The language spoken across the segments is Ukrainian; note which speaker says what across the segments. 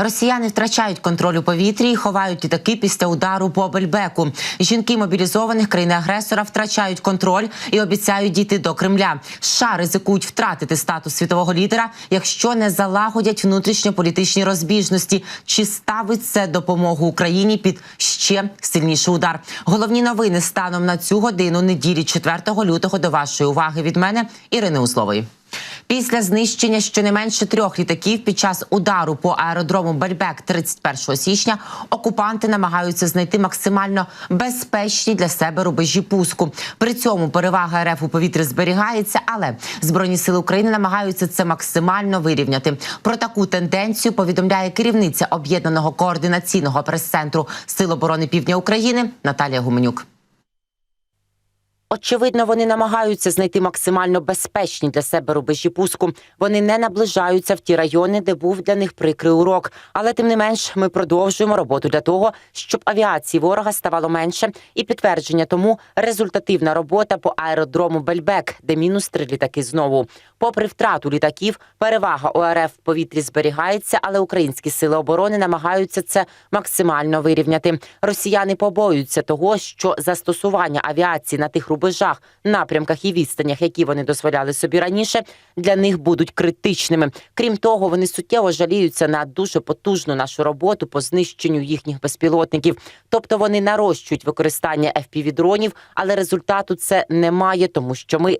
Speaker 1: Росіяни втрачають контроль у повітрі і ховають літаки після удару по Бельбеку. Жінки мобілізованих країни-агресора втрачають контроль і обіцяють дійти до Кремля. США ризикують втратити статус світового лідера, якщо не залагодять внутрішньополітичні розбіжності. Чи ставить це допомогу Україні під ще сильніший удар? Головні новини станом на цю годину неділі 4 лютого до вашої уваги від мене Ірини Услової. Після знищення щонайменше трьох літаків під час удару по аеродрому Бельбек 31 січня окупанти намагаються знайти максимально безпечні для себе рубежі пуску. При цьому перевага РФ у повітрі зберігається, але збройні сили України намагаються це максимально вирівняти. Про таку тенденцію повідомляє керівниця об'єднаного координаційного прес-центру Сил оборони Півдня України Наталія Гуменюк. Очевидно, вони намагаються знайти максимально безпечні для себе рубежі пуску. Вони не наближаються в ті райони, де був для них прикрий урок. Але тим не менш, ми продовжуємо роботу для того, щоб авіації ворога ставало менше, і підтвердження тому результативна робота по аеродрому Бельбек, де мінус три літаки знову. Попри втрату літаків, перевага ОРФ в повітрі зберігається, але українські сили оборони намагаються це максимально вирівняти. Росіяни побоюються того, що застосування авіації на тих рубежах, напрямках і відстанях, які вони дозволяли собі раніше, для них будуть критичними. Крім того, вони суттєво жаліються на дуже потужну нашу роботу по знищенню їхніх безпілотників. Тобто вони нарощують використання fpv дронів, але результату це немає, тому що ми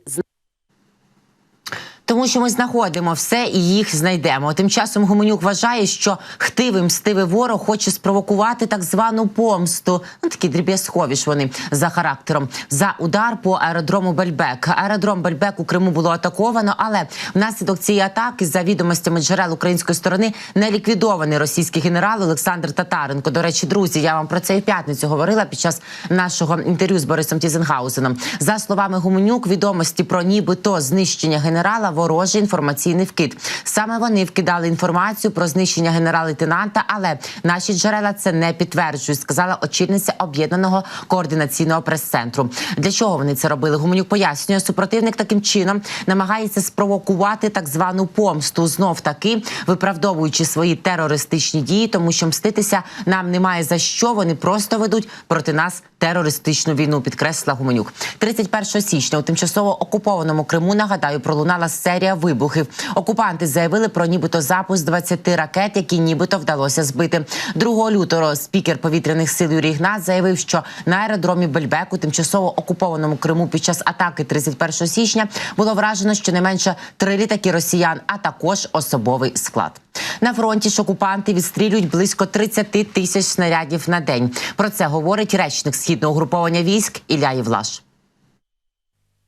Speaker 1: тому що ми знаходимо все і їх знайдемо. Тим часом Гуменюк вважає, що хтивий мстивий ворог хоче спровокувати так звану помсту. Ну такі дріб'язкові ж вони за характером за удар по аеродрому Бельбек. Аеродром Бельбек у Криму було атаковано, але внаслідок цієї атаки, за відомостями джерел української сторони, не ліквідований російський генерал Олександр Татаренко. До речі, друзі, я вам про це і в п'ятницю говорила під час нашого інтерв'ю з Борисом Тізенгаузеном. За словами Гуменюк, відомості про нібито знищення генерала ворожий інформаційний вкид. Саме вони вкидали інформацію про знищення генерал-лейтенанта, але наші джерела це не підтверджують. Сказала очільниця об'єднаного координаційного прес-центру. Для чого вони це робили? Гуменюк пояснює, супротивник таким чином намагається спровокувати так звану помсту, знов таки виправдовуючи свої терористичні дії, тому що мститися нам немає за що. Вони просто ведуть проти нас терористичну війну. Підкреслила Гуменюк. 31 січня у тимчасово окупованому Криму. Нагадаю, пролунала серія вибухів. Окупанти заявили про нібито запуск 20 ракет, які нібито вдалося збити. 2 лютого спікер повітряних сил Юрій Гнат заявив, що на аеродромі Бельбек у тимчасово окупованому Криму під час атаки 31 січня було вражено щонайменше три літаки росіян, а також особовий склад. На фронті ж окупанти відстрілюють близько 30 тисяч снарядів на день. Про це говорить речник східного угруповання військ Ілля Євлаш.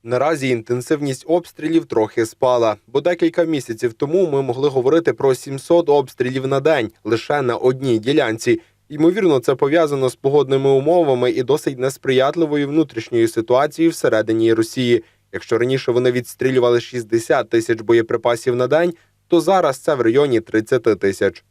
Speaker 2: Наразі інтенсивність обстрілів трохи спала, бо декілька місяців тому ми могли говорити про 700 обстрілів на день лише на одній ділянці. Ймовірно, це пов'язано з погодними умовами і досить несприятливою внутрішньою ситуацією всередині Росії. Якщо раніше вони відстрілювали 60 тисяч боєприпасів на день, то зараз це в районі 30 тисяч.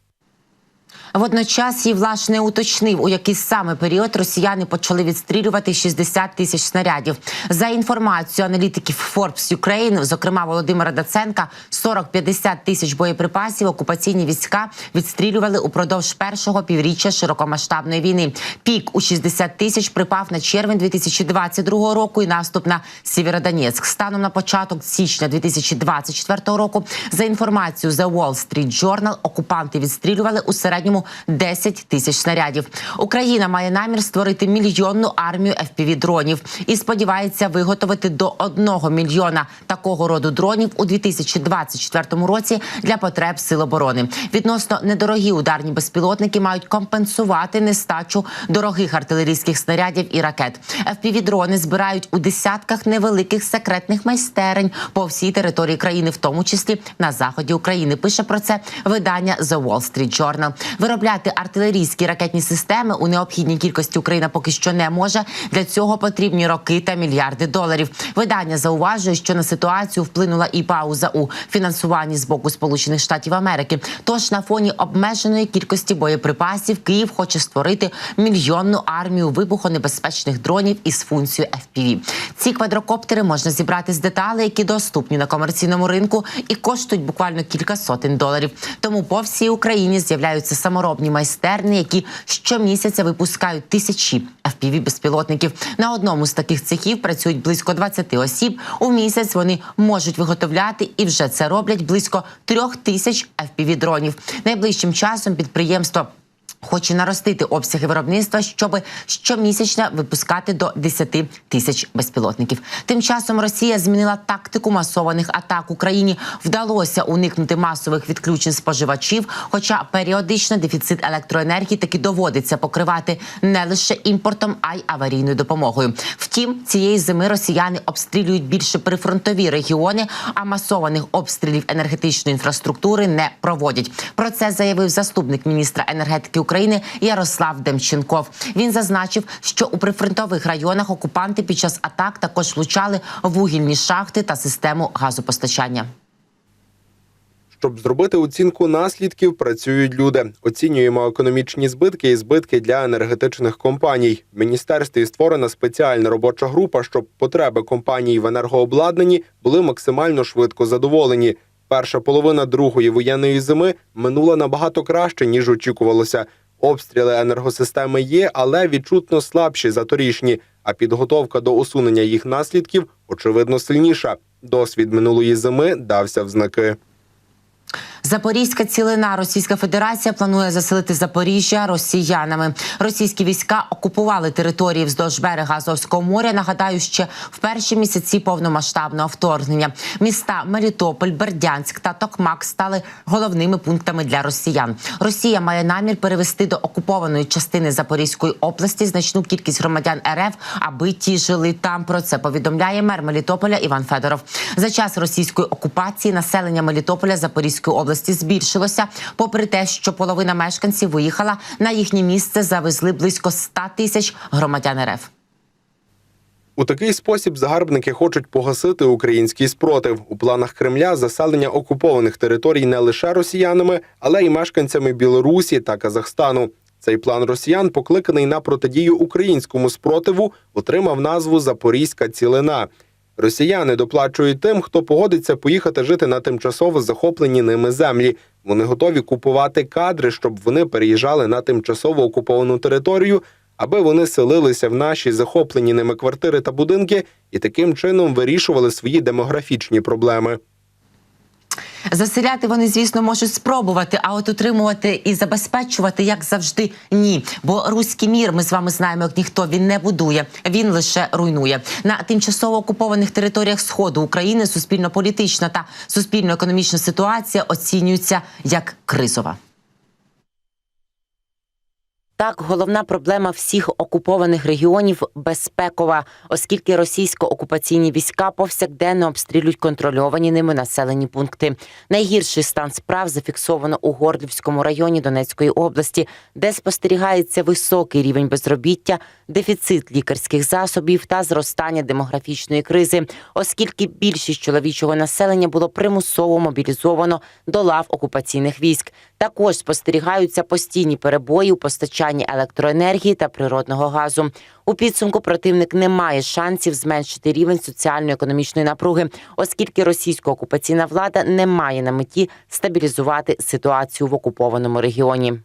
Speaker 1: Водночас Євлаш не уточнив, у який саме період росіяни почали відстрілювати 60 тисяч снарядів. За інформацією аналітиків Forbes Ukraine, зокрема Володимира Даценка, 40-50 тисяч боєприпасів окупаційні війська відстрілювали упродовж першого півріччя широкомасштабної війни. Пік у 60 тисяч припав на червень 2022 року і наступ на Сєвєродонецьк. Станом на початок січня 2024 року, за інформацією The Wall Street Journal, окупанти відстрілювали у середньому 10 тисяч снарядів. Україна має намір створити мільйонну армію fpv дронів і сподівається виготовити до 1 мільйона такого роду дронів у 2024 році для потреб сил оборони. Відносно недорогі ударні безпілотники мають компенсувати нестачу дорогих артилерійських снарядів і ракет. fpv дрони збирають у десятках невеликих секретних майстерень по всій території країни, в тому числі на заході України. Пише про це видання The Wall Street Journal. Виробляти артилерійські ракетні системи у необхідній кількості Україна поки що не може. Для цього потрібні роки та мільярди доларів. Видання зауважує, що на ситуацію вплинула і пауза у фінансуванні з боку Сполучених Штатів Америки. Тож на фоні обмеженої кількості боєприпасів Київ хоче створити мільйонну армію вибухонебезпечних дронів із функцією FPV. Ці квадрокоптери можна зібрати з деталей, які доступні на комерційному ринку і коштують буквально кілька сотень доларів. Тому по всій Україні з'являються саморобні майстерні, які щомісяця випускають тисячі fpv безпілотників. На одному з таких цехів працюють близько 20 осіб. У місяць вони можуть виготовляти і вже це роблять близько трьох тисяч fpv дронів. Найближчим часом підприємство. Хоче наростити обсяги виробництва, щоб щомісячно випускати до 10 тисяч безпілотників. Тим часом Росія змінила тактику масованих атак. Україні вдалося уникнути масових відключень споживачів. Хоча періодично дефіцит електроенергії таки доводиться покривати не лише імпортом, а й аварійною допомогою. Втім, цієї зими росіяни обстрілюють більше прифронтові регіони, а масованих обстрілів енергетичної інфраструктури не проводять. Про це заявив заступник міністра енергетики України Ярослав Демченков. Він зазначив, що у прифронтових районах окупанти під час атак також влучали вугільні шахти та систему газопостачання.
Speaker 2: Щоб зробити оцінку наслідків, працюють люди. Оцінюємо економічні збитки і збитки для енергетичних компаній. В міністерстві створена спеціальна робоча група, щоб потреби компаній в енергообладнанні були максимально швидко задоволені. Перша половина другої воєнної зими минула набагато краще ніж очікувалося. Обстріли енергосистеми є, але відчутно слабші за торішні. А підготовка до усунення їх наслідків очевидно сильніша. Досвід минулої зими дався в знаки.
Speaker 1: Запорізька цілина Російська Федерація планує заселити Запоріжжя росіянами. Російські війська окупували території вздовж берега Азовського моря. Нагадаю, ще в перші місяці повномасштабного вторгнення. Міста Мелітополь, Бердянськ та Токмак стали головними пунктами для росіян. Росія має намір перевести до окупованої частини Запорізької області значну кількість громадян РФ, аби ті жили там. Про це повідомляє мер Мелітополя Іван Федоров. За час російської окупації населення Мелітополя Запорізької області збільшилося. Попри те, що половина мешканців виїхала на їхнє місце, завезли близько 100 тисяч громадян РФ.
Speaker 2: У такий спосіб загарбники хочуть погасити український спротив. У планах Кремля заселення окупованих територій не лише росіянами, але й мешканцями Білорусі та Казахстану. Цей план росіян, покликаний на протидію українському спротиву, отримав назву Запорізька цілина. Росіяни доплачують тим, хто погодиться поїхати жити на тимчасово захоплені ними землі. Вони готові купувати кадри, щоб вони переїжджали на тимчасово окуповану територію, аби вони селилися в наші захоплені ними квартири та будинки і таким чином вирішували свої демографічні проблеми.
Speaker 1: Заселяти вони, звісно, можуть спробувати, а от утримувати і забезпечувати, як завжди, ні. Бо руський мір, ми з вами знаємо, як ніхто він не будує, він лише руйнує. На тимчасово окупованих територіях сходу України суспільно-політична та суспільно-економічна ситуація оцінюється як кризова. Так, головна проблема всіх окупованих регіонів безпекова, оскільки російсько-окупаційні війська повсякденно обстрілюють контрольовані ними населені пункти. Найгірший стан справ зафіксовано у Горлівському районі Донецької області, де спостерігається високий рівень безробіття, дефіцит лікарських засобів та зростання демографічної кризи, оскільки більшість чоловічого населення було примусово мобілізовано до лав окупаційних військ. Також спостерігаються постійні перебої у постачанні електроенергії та природного газу. У підсумку противник не має шансів зменшити рівень соціально-економічної напруги, оскільки російсько-окупаційна влада не має на меті стабілізувати ситуацію в окупованому регіоні.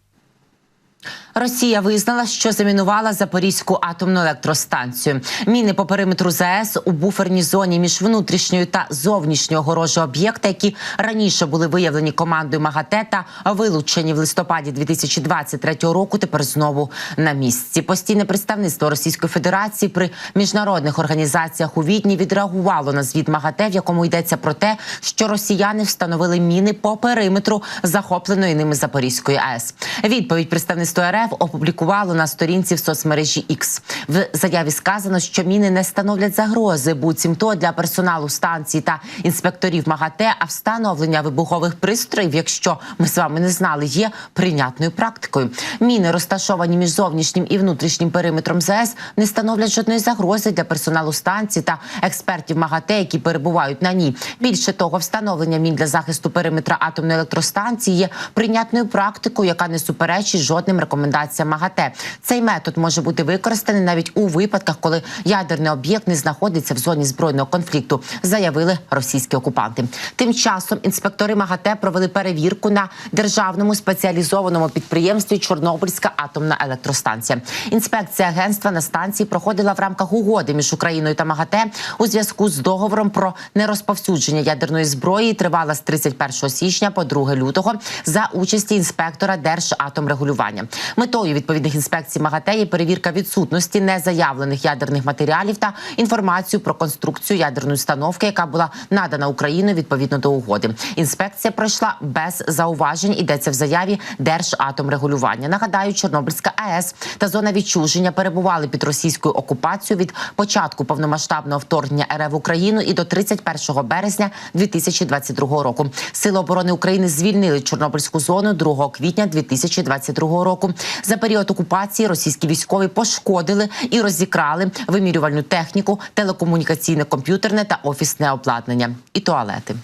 Speaker 1: Росія визнала, що замінувала Запорізьку атомну електростанцію. Міни по периметру ЗАЕС у буферній зоні між внутрішньою та зовнішньою огорожі об'єкта, які раніше були виявлені командою МАГАТЕ та вилучені в листопаді 2023 року. Тепер знову на місці. Постійне представництво Російської Федерації при міжнародних організаціях у Відні відреагувало на звіт МАГАТЕ, в якому йдеться про те, що росіяни встановили міни по периметру захопленої ними Запорізької АЕС. Відповідь представництва РФ опублікувало на сторінці в соцмережі X. В заяві сказано, що міни не становлять загрози, буцімто для персоналу станції та інспекторів МАГАТЕ, а встановлення вибухових пристроїв, якщо ми з вами не знали, є прийнятною практикою. Міни, розташовані між зовнішнім і внутрішнім периметром ЗАЕС, не становлять жодної загрози для персоналу станції та експертів МАГАТЕ, які перебувають на ній. Більше того, встановлення мін для захисту периметра атомної електростанції є прийнятною практикою, яка не суперечить жодним рекомендаціям рекомендація МАГАТЕ. Цей метод може бути використаний навіть у випадках, коли ядерний об'єкт не знаходиться в зоні збройного конфлікту, заявили російські окупанти. Тим часом інспектори МАГАТЕ провели перевірку на державному спеціалізованому підприємстві Чорнобильська атомна електростанція. Інспекція агентства на станції проходила в рамках угоди між Україною та МАГАТЕ у зв'язку з договором про нерозповсюдження ядерної зброї. Тривала з 31 січня по 2 лютого за участі інспектора Держатомрегулювання. Метою відповідних інспекцій МАГАТЕ є перевірка відсутності незаявлених ядерних матеріалів та інформацію про конструкцію ядерної установки, яка була надана Україною відповідно до угоди. Інспекція пройшла без зауважень. Йдеться в заяві Держатомрегулювання. Нагадаю, Чорнобильська АЕС та зона відчуження перебували під російською окупацією від початку повномасштабного вторгнення РФ в Україну і до 31 березня 2022 року. Сили оборони України звільнили Чорнобильську зону 2 квітня 2022 року. За період окупації російські військові пошкодили і розікрали вимірювальну техніку, телекомунікаційне комп'ютерне та офісне обладнання і туалети.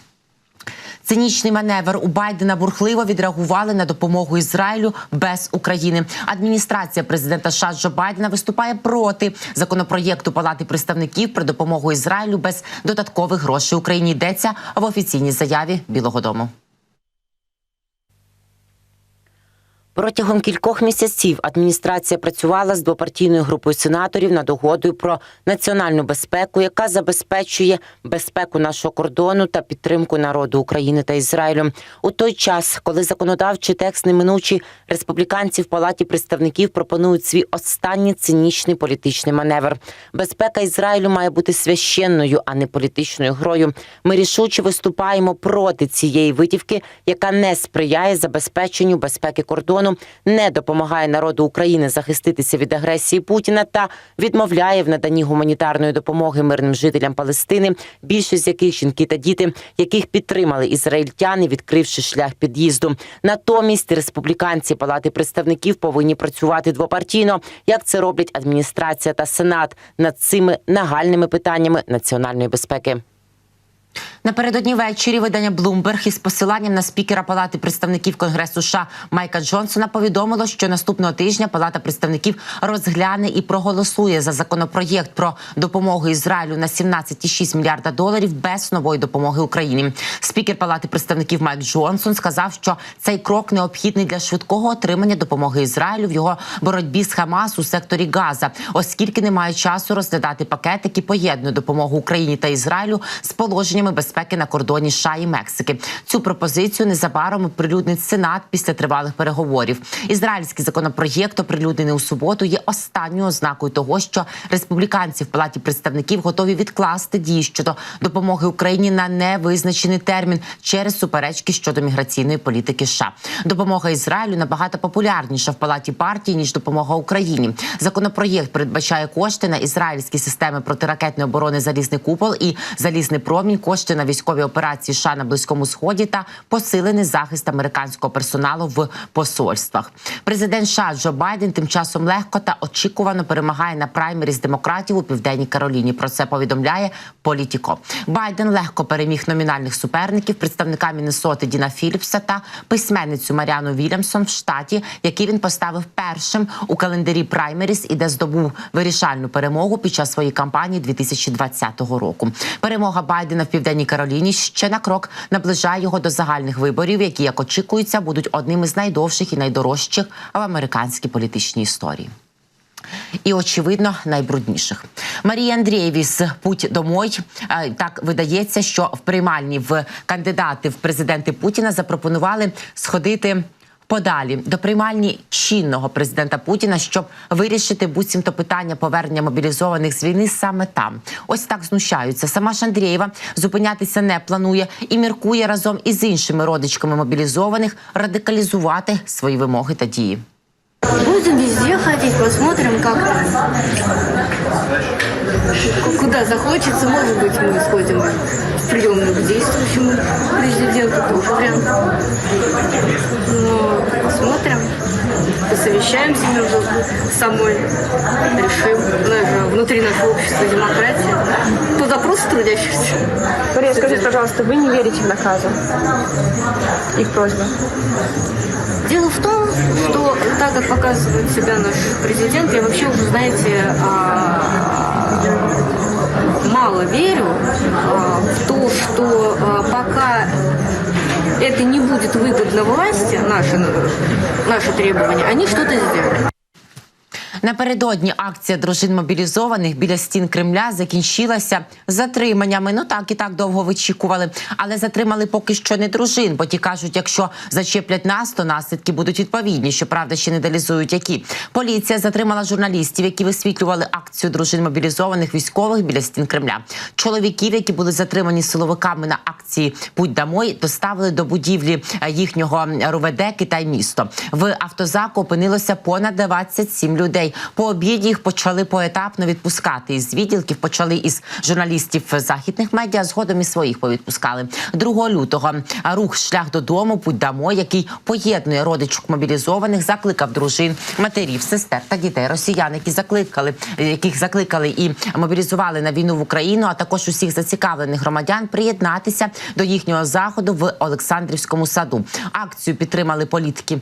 Speaker 1: Цинічний маневр у Байдена бурхливо відреагували на допомогу Ізраїлю без України. Адміністрація президента США Джо Байдена виступає проти законопроєкту Палати представників про допомогу Ізраїлю без додаткових грошей Україні. Йдеться в офіційній заяві Білого Дому. Протягом кількох місяців адміністрація працювала з двопартійною групою сенаторів над угодою про національну безпеку, яка забезпечує безпеку нашого кордону та підтримку народу України та Ізраїлю. У той час, коли законодавчий текст неминучий, республіканці в палаті представників пропонують свій останній цинічний політичний маневр. Безпека Ізраїлю має бути священною, а не політичною грою. Ми рішуче виступаємо проти цієї витівки, яка не сприяє забезпеченню безпеки кордону, не допомагає народу України захиститися від агресії Путіна та відмовляє в наданні гуманітарної допомоги мирним жителям Палестини, більшість з яких жінки та діти, яких підтримали ізраїльтяни, відкривши шлях під'їзду. Натомість республіканці Палати представників повинні працювати двопартійно, як це роблять адміністрація та сенат над цими нагальними питаннями національної безпеки. Напередодні ввечері видання Bloomberg із посиланням на спікера Палати представників Конгресу США Майка Джонсона повідомило, що наступного тижня Палата представників розгляне і проголосує за законопроєкт про допомогу Ізраїлю на 17,6 мільярда доларів без нової допомоги Україні. Спікер Палати представників Майк Джонсон сказав, що цей крок необхідний для швидкого отримання допомоги Ізраїлю в його боротьбі з Хамас у секторі Газа, оскільки немає часу розглядати пакет, який поєднує допомогу Україні та Ізраїлю з положеннями безпеки на кордоні США і Мексики. Цю пропозицію незабаром оприлюднить Сенат після тривалих переговорів. Ізраїльський законопроєкт, оприлюднений у суботу, є останньою ознакою того, що республіканці в палаті представників готові відкласти дії щодо допомоги Україні на невизначений термін через суперечки щодо міграційної політики. США. допомога Ізраїлю набагато популярніша в палаті партії ніж допомога Україні. Законопроєкт передбачає кошти на ізраїльські системи протиракетної оборони Залізний купол і Залізний промінь, кошти на військові операції США на близькому сході та посилений захист американського персоналу в посольствах. Президент США Джо Байден тим часом легко та очікувано перемагає на праймері з демократів у південній Кароліні. Про це повідомляє Політіко. Байден легко переміг номінальних суперників, представника Міннесоти Діна Філіпса та письменницю Маріану Вільямсон в штаті, який він поставив першим у календарі праймеріс і де здобув вирішальну перемогу під час своєї кампанії 2020 року. Перемога Байдена в південній Кароліні ще на крок наближає його до загальних виборів, які як очікується будуть одним із найдовших і найдорожчих в американській політичній історії. І очевидно найбрудніших Марії Андрієві з путь домой е, так видається, що в приймальні в кандидати в президенти Путіна запропонували сходити. Подалі до приймальні чинного президента Путіна, щоб вирішити буцімто питання повернення мобілізованих з війни саме там. Ось так знущаються. Сама ж Андрієва зупинятися не планує і міркує разом із іншими родичками мобілізованих радикалізувати свої вимоги та дії.
Speaker 3: Будем везде ходить, посмотрим, как там. Куда захочется, может быть, мы сходим в приемную к действующему президенту, тоже вариант. Но посмотрим, посовещаемся между собой, решим. У нас же внутри нашего общества демократия. По запросу трудящихся.
Speaker 4: Мария, скажите, пожалуйста, вы не верите в наказы? Их просьбы.
Speaker 3: Дело в том, что так как как показывает себя наш президент, я вообще уже, знаете, не будет выгодно власти, наши, наши требования, они что-то сделают.
Speaker 1: Напередодні акція дружин мобілізованих біля стін Кремля закінчилася затриманнями. Ну так і так довго вичікували, але затримали поки що не дружин, бо ті кажуть, якщо зачеплять нас, то наслідки будуть відповідні. Щоправда, ще не деталізують які. Поліція затримала журналістів, які висвітлювали акцію дружин мобілізованих військових біля стін Кремля. Чоловіків, які були затримані силовиками на акції Путь домой, доставили до будівлі е, їхнього РУВД Китай місто. В автозаку опинилося понад 27 людей. По обіді їх почали поетапно відпускати. Із відділків почали із журналістів західних медіа. Згодом і своїх повідпускали. 2 лютого рух шлях додому, путь домой, який поєднує родичок мобілізованих, закликав дружин, матерів, сестер та дітей росіян, які закликали, яких закликали і мобілізували на війну в Україну, а також усіх зацікавлених громадян приєднатися до їхнього заходу в Олександрівському саду. Акцію підтримали політики.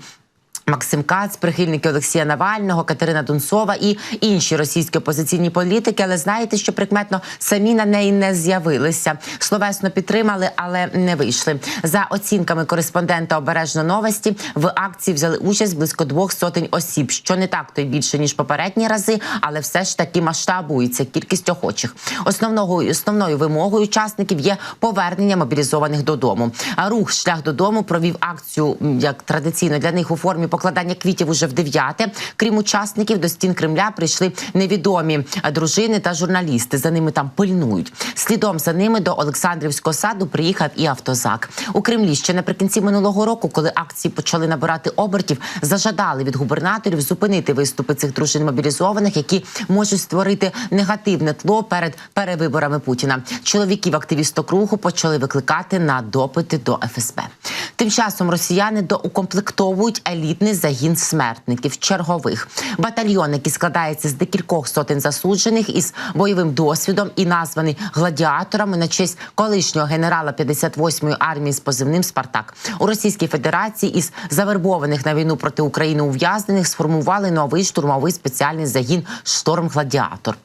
Speaker 1: Максим Кац, прихильники Олексія Навального, Катерина Дунцова і інші російські опозиційні політики. Але знаєте, що прикметно самі на неї не з'явилися. Словесно підтримали, але не вийшли. За оцінками кореспондента обережно новості в акції взяли участь близько двох сотень осіб, що не так то й більше ніж попередні рази, але все ж таки масштабується кількість охочих. Основного основною вимогою учасників є повернення мобілізованих додому. А рух шлях додому провів акцію як традиційно для них у формі покладання квітів уже в дев'яте. Крім учасників, до стін Кремля прийшли невідомі дружини та журналісти. За ними там пильнують. Слідом за ними до Олександрівського саду приїхав і автозак. У Кремлі ще наприкінці минулого року, коли акції почали набирати обертів, зажадали від губернаторів зупинити виступи цих дружин мобілізованих, які можуть створити негативне тло перед перевиборами Путіна. Чоловіків активісток руху почали викликати на допити до ФСБ. Тим часом росіяни доукомплектовують елітний загін смертників чергових батальйон, який складається з декількох сотень засуджених із бойовим досвідом і названий гладіаторами на честь колишнього генерала 58-ї армії з позивним Спартак у Російській Федерації із завербованих на війну проти України ув'язнених сформували новий штурмовий спеціальний загін Шторм Гладіатор.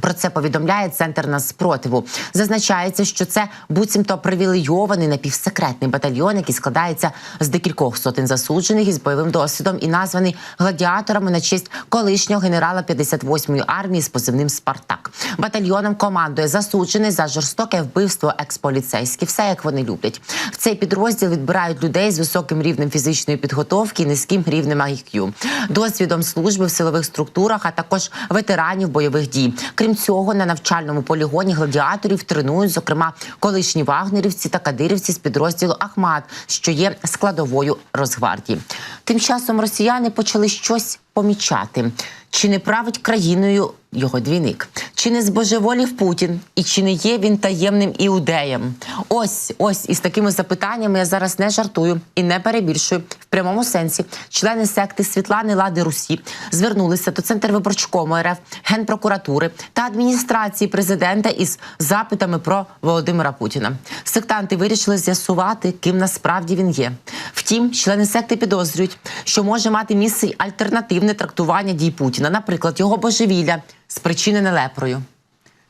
Speaker 1: Про це повідомляє центр наспротиву. Зазначається, що це буцімто привілейований напівсекретний батальйон, який складається з декількох сотень засуджених із бойовим досвідом і названий гладіаторами на честь колишнього генерала 58-ї армії з позивним Спартак. Батальйоном командує засуджений за жорстоке вбивство експоліцейський. Все як вони люблять. В цей підрозділ відбирають людей з високим рівнем фізичної підготовки і низьким рівнем IQ, досвідом служби в силових структурах, а також ветеранів бойових дій. Крім цього, на навчальному полігоні гладіаторів тренують, зокрема, колишні вагнерівці та кадирівці з підрозділу Ахмат, що є складовою Росгвардії. Тим часом росіяни почали щось помічати. Чи не править країною його двійник? Чи не збожеволів Путін? І чи не є він таємним іудеєм? Ось ось із такими запитаннями я зараз не жартую і не перебільшую в прямому сенсі. Члени секти Світлани Лади Русі звернулися до центру виборчкому РФ, генпрокуратури та адміністрації президента із запитами про Володимира Путіна. Сектанти вирішили з'ясувати, ким насправді він є. Втім, члени секти підозрюють, що може мати місце й альтернативне трактування дій Путіна, наприклад, його божевілля, спричинене лепрою.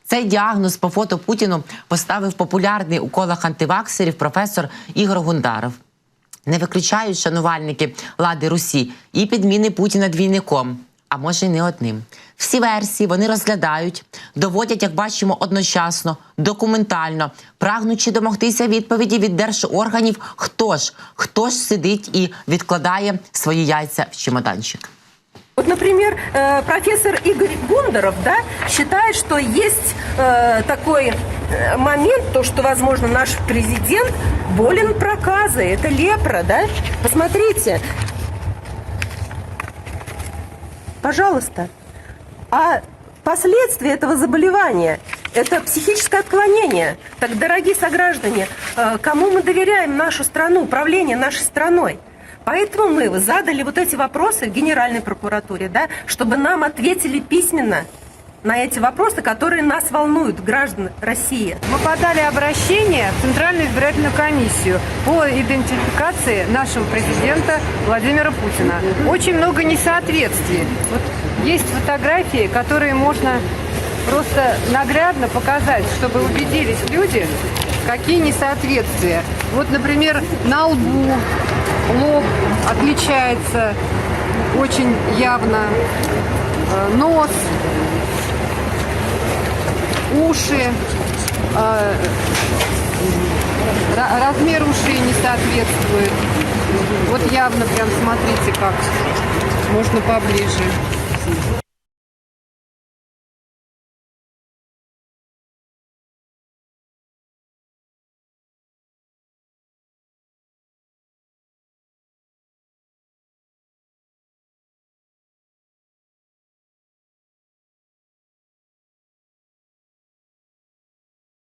Speaker 1: Цей діагноз по фото Путіну поставив популярний у колах антиваксерів професор Ігор Гундаров. Не виключають шанувальники лади Русі і підміни Путіна двійником, а може й не одним. Всі версії вони розглядають, доводять, як бачимо, одночасно, документально, прагнучи домогтися відповіді від держорганів, хто ж хто ж сидить і відкладає свої яйця в чемоданчик.
Speaker 5: Вот, например, э, профессор Игорь Гундаров да, считает, что есть э, такой э, момент, то, что, возможно, наш президент болен проказой. Это лепра, да? Посмотрите. Пожалуйста. А последствия этого заболевания – это психическое отклонение. Так, дорогие сограждане, кому мы доверяем нашу страну, управление нашей страной? Поэтому мы задали вот эти вопросы в Генеральной прокуратуре, да, чтобы нам ответили письменно. на эти вопросы, которые нас волнуют, граждан России.
Speaker 6: Мы подали обращение в Центральную избирательную комиссию по идентификации нашего президента Владимира Путина. Очень много несоответствий. Вот есть фотографии, которые можно просто наглядно показать, чтобы убедились люди, какие несоответствия. Вот, например, на лбу лоб отличается очень явно, э, нос, уши, э, ра- размер ушей не соответствует. Вот явно прям смотрите как. Можно поближе.